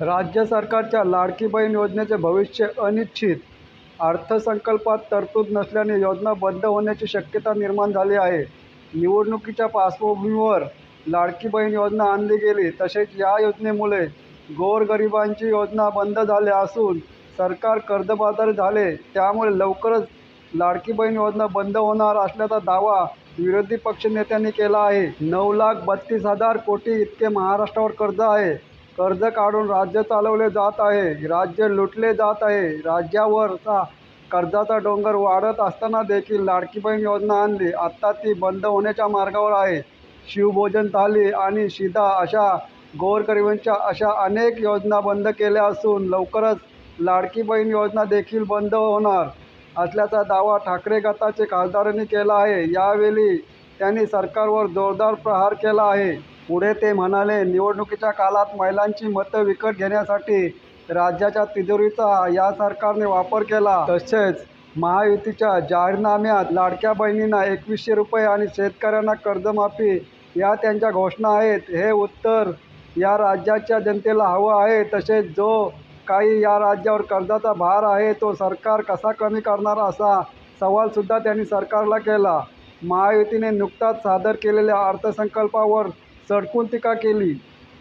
राज्य सरकारच्या लाडकी बहीण योजनेचे भविष्य अनिश्चित. अर्थसंकल्पात तरतूद नसल्याने योजना बंद होण्याची शक्यता निर्माण झाली आहे. निवडणुकीच्या पार्श्वभूमीवर लाडकी बहीण योजना आणली गेली. तसेच या योजनेमुळे गोरगरिबांची योजना बंद झाल्या असून सरकार कर्जबाजारी झाले. त्यामुळे लवकरच लाडकी बहीण योजना बंद होणार असल्याचा दावा विरोधी पक्षनेत्यांनी केला आहे. नऊ लाख बत्तीस हजार कोटी इतके महाराष्ट्रावर कर्ज आहे. कर्ज काढून राज्य चालवले जात आहे. राज्य लुटले जात आहे. राज्यावरचा कर्जाचा डोंगर वाढत असताना देखील लाडकी बहीण योजना आणली. आत्ता ती बंद होण्याच्या मार्गावर आहे. शिवभोजन थाली आणि शिधा अशा गोरगरिबांच्या अशा अनेक योजना बंद केल्या असून लवकरच लाडकी बहीण योजना देखील बंद होणार असल्याचा दावा ठाकरे गटाचे खासदारांनी केला आहे. यावेळी त्यांनी सरकारवर जोरदार प्रहार केला आहे. पुढे ते म्हणाले निवडणुकीच्या काळात महिलांची मतं विकत घेण्यासाठी राज्याच्या तिजोरीचा या सरकारने वापर केला. तसेच महायुतीच्या जाहीरनाम्यात लाडक्या बहिणींना एकवीसशे रुपये आणि शेतकऱ्यांना कर्जमाफी या त्यांच्या घोषणा आहेत. हे उत्तर या राज्याच्या जनतेला हवं आहे. तसेच जो काही या राज्यावर कर्जाचा भार आहे तो सरकार कसा कमी करणार असा सवालसुद्धा त्यांनी सरकारला केला. महायुतीने नुकताच सादर केलेल्या अर्थसंकल्पावर सडकून का केली?